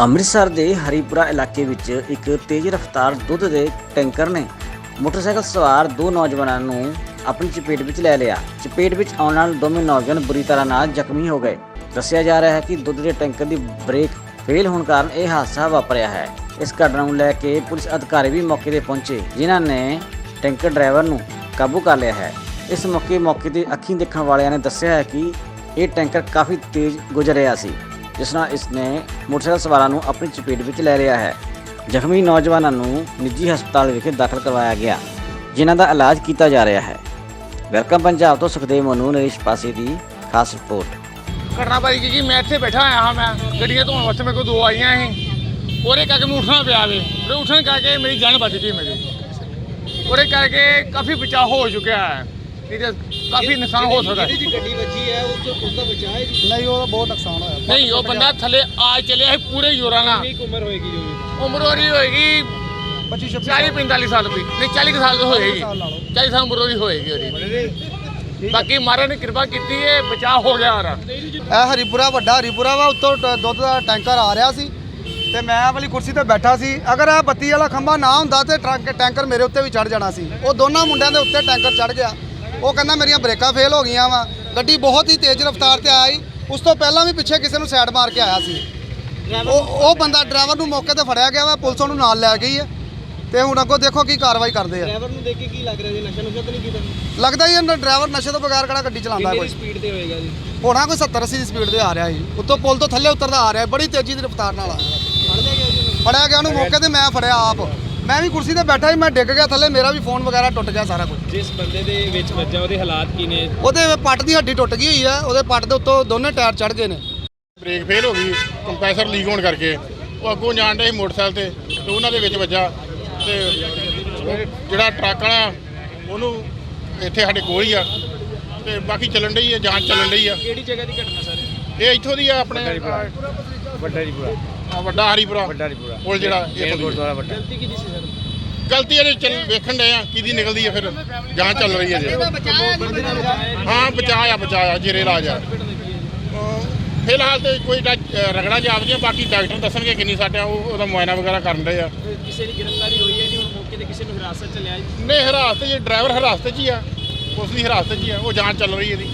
ਅੰਮ੍ਰਿਤਸਰ ਦੇ ਹਰੀਪੁਰਾ ਇਲਾਕੇ ਵਿੱਚ ਇੱਕ ਤੇਜ਼ ਰਫ਼ਤਾਰ ਦੁੱਧ ਦੇ ਟੈਂਕਰ ਨੇ ਮੋਟਰਸਾਈਕਲ ਸਵਾਰ ਦੋ ਨੌਜਵਾਨਾਂ ਨੂੰ ਆਪਣੀ ਚਪੇਟ ਵਿੱਚ ਲੈ ਲਿਆ। ਚਪੇਟ ਵਿੱਚ ਆਉਣ ਨਾਲ ਦੋਵੇਂ ਨੌਜਵਾਨ ਬੁਰੀ ਤਰ੍ਹਾਂ ਨਾਲ ਜ਼ਖਮੀ ਹੋ ਗਏ। ਦੱਸਿਆ ਜਾ ਰਿਹਾ ਹੈ ਕਿ ਦੁੱਧ ਦੇ ਟੈਂਕਰ ਦੀ ਬ੍ਰੇਕ ਫੇਲ ਹੋਣ ਕਾਰਨ ਇਹ ਹਾਦਸਾ ਵਾਪਰਿਆ ਹੈ। ਇਸ ਘਟਨਾ ਨੂੰ ਲੈ ਕੇ ਪੁਲਿਸ ਅਧਿਕਾਰੀ ਵੀ ਮੌਕੇ ਤੇ ਪਹੁੰਚੇ, ਜਿਨ੍ਹਾਂ ਨੇ ਟੈਂਕਰ ਡਰਾਈਵਰ ਨੂੰ ਕਾਬੂ ਕਰ ਲਿਆ ਹੈ। ਇਸ ਮੌਕੇ ਮੌਕੇ ਤੇ ਅੱਖੀਂ ਦੇਖਣ ਵਾਲਿਆਂ ਨੇ ਦੱਸਿਆ ਹੈ ਕਿ ਇਹ ਟੈਂਕਰ ਕਾਫੀ ਤੇਜ਼ ਗੁਜ਼ਰ ਰਿਹਾ ਸੀ। ਜਿਸ ਨਾਲ ਇਸ ਨੇ ਮੋਟਰਸਾਈਕਲ ਸਵਾਰਾਂ ਨੂੰ ਆਪਣੀ ਚਪੇਟ ਵਿੱਚ ਲੈ ਲਿਆ ਹੈ। ਜ਼ਖਮੀ ਨੌਜਵਾਨਾਂ ਨੂੰ ਨਿੱਜੀ ਹਸਪਤਾਲ ਵਿਖੇ ਦਾਖਲ ਕਰਵਾਇਆ ਗਿਆ, ਜਿਨ੍ਹਾਂ ਦਾ ਇਲਾਜ ਕੀਤਾ ਜਾ ਰਿਹਾ ਹੈ। ਵੈਲਕਮ ਪੰਜਾਬ ਤੋਂ ਸੁਖਦੇਵ ਮਨੂ, ਨਰੇਸ਼ ਪਾਸੇ ਦੀ ਖਾਸ ਰਿਪੋਰਟ। ਘਟਨਾ ਬਾਈ ਜੀ ਜੀ, ਮੈਂ ਇੱਥੇ ਬੈਠਾ ਆਇਆ ਹਾਂ, ਮੈਂ ਗੱਡੀਆਂ ਧੋਣ ਵਾਸਤੇ, ਮੇਰੇ ਕੋਲ ਦੋ ਆਈਆਂ ਸੀ। ਉਹਦੇ ਕਰਕੇ ਮੈਂ ਉੱਠਣਾ ਪਿਆ ਵੇ। ਉਹਦੇ ਉੱਠਣ ਕਰਕੇ ਮੇਰੀ ਜਾਨ ਬਚ ਗਈ ਮੇਰੀ। ਉਹਦੇ ਕਰਕੇ ਕਾਫੀ ਬਚਾਅ ਹੋ ਚੁੱਕਿਆ ਹੈ। ਨਹੀਂ ਤੇ ਕਾਫੀ ਨੁਕਸਾਨ ਹੋ ਸਕਦਾ ਹੈ। ਜਿਹੜੀ ਜੀ ਗੱਡੀ ਵੱਜੀ ਹੈ ਉਸ ਤੋਂ ਉਸ ਦਾ ਬਚਾਅ ਹੈ ਜੀ? ਨਹੀਂ ਉਹਦਾ ਬਹੁਤ ਨੁਕਸਾਨ ਹੋਇਆ। ਨਹੀਂ ਉਹ ਬੰਦਾ ਥੱਲੇ ਆ ਚੱਲਿਆ ਸੀ ਪੂਰੇ ਜ਼ੋਰਾਂ ਨਾਲ। ਕਿੰਨੀ ਕੁ ਉਮਰ ਹੋਏਗੀ ਜੋ ਵੀ ਉਮਰ ਉਹਦੀ ਹੋਏਗੀ 25 26 40 45 ਸਾਲ ਦੀ। ਨਹੀਂ 40 ਕੁ ਸਾਲ ਦੀ ਹੋਏਗੀ। ਸਾਲ ਲਾ ਲਓ 40 ਸਾਲ ਉਮਰ ਉਹਦੀ ਹੋਏਗੀ ਉਹਦੀ। ਬਾਕੀ ਮਹਾਰਾਜ ਨੇ ਕਿਰਪਾ ਕੀਤੀ ਹੈ ਬਚਾਅ ਹੋ ਗਿਆ ਹਰਾ ਇਹ ਹਰੀਪੁਰਾ ਵੱਡਾ ਹਰੀਪੁਰਾ ਵਾ ਉੱਤੋਂ ਟ- ਦੁੱਧ ਦਾ ਟੈਂਕਰ ਆ ਰਿਹਾ ਸੀ। ਤੇ ਮੈਂ ਵਾਲੀ ਕੁਰਸੀ ਤੇ ਬੈਠਾ ਸੀ। ਅਗਰ ਇਹ ਬੱਤੀ ਵਾਲਾ ਖੰਭਾ ਨਾ ਹੁੰਦਾ ਤੇ ਟਰੱਕ ਟੈਂਕਰ ਮੇਰੇ ਉੱਤੇ ਵੀ ਚੜ ਜਾਣਾ ਸੀ। ਉਹ ਦੋਨਾਂ ਮੁੰਡਿਆਂ ਦੇ ਉੱਤੇ ਟੈਂਕਰ ਚੜ ਗਿਆ। ਉਹ ਕਹਿੰਦਾ ਮੇਰੀਆਂ ਬ੍ਰੇਕਾਂ ਫੇਲ ਹੋ ਗਈਆਂ ਵਾ। ਗੱਡੀ ਬਹੁਤ ਹੀ ਤੇਜ਼ ਰਫ਼ਤਾਰ ਤੇ ਆਈ। ਉਸ ਤੋਂ ਪਹਿਲਾਂ ਵੀ ਪਿੱਛੇ ਕਿਸੇ ਨੂੰ ਸਾਈਡ ਮਾਰ ਕੇ ਆਇਆ ਸੀ। ਉਹ ਉਹ ਬੰਦਾ ਡਰਾਈਵਰ ਨੂੰ ਮੌਕੇ ਤੇ ਫੜਿਆ ਗਿਆ ਵਾ ਪੁਲਿਸ ਉਹਨੂੰ ਨਾਲ ਲੈ ਗਈ ਹੈ। ਤੇ ਹੁਣ ਅੱਗੋਂ ਦੇਖੋ ਕੀ ਕਾਰਵਾਈ ਕਰਦੇ ਆ। ਡਰਾਈਵਰ ਨੂੰ ਦੇਖ ਕੇ ਕੀ ਲੱਗ ਰਿਹਾ ਜੀ? ਨਸ਼ਾ ਨੁਸ਼ਾ ਤਾਂ ਨਹੀਂ ਕੀਤਾ? ਲੱਗਦਾ ਹੀ ਇਹ ਡਰਾਈਵਰ ਨਸ਼ੇ ਤੋਂ ਬਗੈਰ ਕਿਹੜਾ ਗੱਡੀ ਚਲਾਉਂਦਾ ਕੋਈ। ਸਪੀਡ ਤੇ ਹੋਏਗਾ ਜੀ? ਹੋਣਾ ਕੋਈ 70 80 ਦੀ ਸਪੀਡ ਤੇ ਆ ਰਿਹਾ ਸੀ ਉੱਤੋਂ ਪੁਲ ਤੋਂ ਥੱਲੇ ਉਤਰਦਾ ਆ ਰਿਹਾ ਬੜੀ ਤੇਜ਼ੀ ਦੀ ਰਫ਼ਤਾਰ ਨਾਲ ਆ ਫੜ ਲਿਆ ਗਿਆ ਜੀ ਫੜਿਆ ਗਿਆ ਉਹਨੂੰ ਮੌਕੇ ਤੇ ਮੈਂ ਫੜਿਆ ਆਪ। ਮੈਂ ਵੀ ਕੁਰਸੀ ਤੇ ਬੈਠਾ ਸੀ ਮੈਂ ਡਿੱਗ ਗਿਆ ਥੱਲੇ ਮੇਰਾ ਵੀ ਫੋਨ ਵਗੈਰਾ ਟੁੱਟ ਗਿਆ ਸਾਰਾ ਕੁਝ ਜਿਸ ਬੰਦੇ ਦੇ ਵਿੱਚ ਵੱਜਾ ਉਹਦੇ ਹਾਲਾਤ ਕੀ ਨੇ? ਉਹਦੇ ਪੱਟ ਦੀ ਹੱਡੀ ਟੁੱਟ ਗਈ ਹੋਈ ਆ ਉਹਦੇ ਪੱਟ ਦੇ ਉੱਤੋਂ ਦੋਨੇ ਟਾਇਰ ਚੜ ਗਏ ਨੇ। ਬ੍ਰੇਕ ਫੇਲ ਹੋ ਗਈ ਕੰਪਰੈਸਰ ਲੀਕ ਹੋਣ ਕਰਕੇ। ਉਹ ਅੱਗੋਂ ਜਾਣ ਡਏ ਸੀ ਮੋਟਰਸਾਈਕਲ ਤੇ ਤੇ ਉਹਨਾਂ ਦੇ ਵਿੱਚ ਵੱਜਾ। ਤੇ ਉਹ ਜਿਹੜਾ ਟਰੱਕ ਵਾਲਾ ਉਹਨੂੰ ਇੱਥੇ ਸਾਡੇ ਕੋਲ ਹੀ ਆ। ਤੇ ਬਾਕੀ ਚੱਲਣ ਡਈ ਆ ਜਾਂਚ ਚੱਲਣ ਡਈ ਆ। ਕਿਹੜੀ ਜਗ੍ਹਾ ਦੀ ਘਟਨਾ ਸਰ? ਇਹ ਇੱਥੋਂ ਦੀ ਆ ਆਪਣੇ ਵੱਡਾ ਜੀ ਪੂਰਾ ਆ, ਵੱਡਾ ਹਰੀਪੁਰਾ। ਵੱਡਾ ਜੀ ਪੂਰਾ ਪੁਲ ਜਿਹੜਾ ਇਹ ਗੁਰਦੁਆਰਾ ਵੱਡਾ। ਗਲਤੀ ਕਿਹਦੀ ਸੀ ਸਰ? ਗਲਤੀ ਇਹਦੇ ਚੱਲ ਵੇਖਣ ਡਏ ਆ ਕਿਹਦੀ ਨਿਕਲਦੀ ਆ ਫਿਰ। ਜਾਂਚ ਚੱਲ ਰਹੀ ਹੈ ਜੀ। ਹਾਂ ਬਚਾਇਆ ਬਚਾਇਆ ਜੀਰੇ ਇਲਾਜ ਆ। ਫਿਲਹਾਲ ਤੇ ਕੋਈ ਰਗੜਾ ਜਾਪਦੀਆਂ ਬਾਕੀ ਡਾਕਟਰ ਦੱਸਣਗੇ ਕਿੰਨੀ ਸਾਡਾ ਉਹ ਉਹਦਾ ਮੁਆਇਨਾ ਵਗੈਰਾ ਕਰਨ ਡਏ ਆ। ਕਿਸੇ ਦੀ ਗ੍ਰਿਫਤਾਰੀ ਹੋਈ ਹੈ ਜੀ ਹੁਣ ਮੌਕੇ ਤੇ ਕਿਸੇ ਨੂੰ ਹਿਰਾਸਤ ਚ ਲਿਆ ਜੀ? ਨਹੀਂ ਹਿਰਾਸਤ 'ਚ ਡਰਾਈਵਰ ਹਿਰਾਸਤ 'ਚ ਹੀ ਆ। ਉਸ ਦੀ ਹਿਰਾਸਤ 'ਚ ਹੀ ਆ ਉਹ ਜਾਂਚ ਚੱਲ ਰਹੀ ਹੈ ਇਹਦੀ।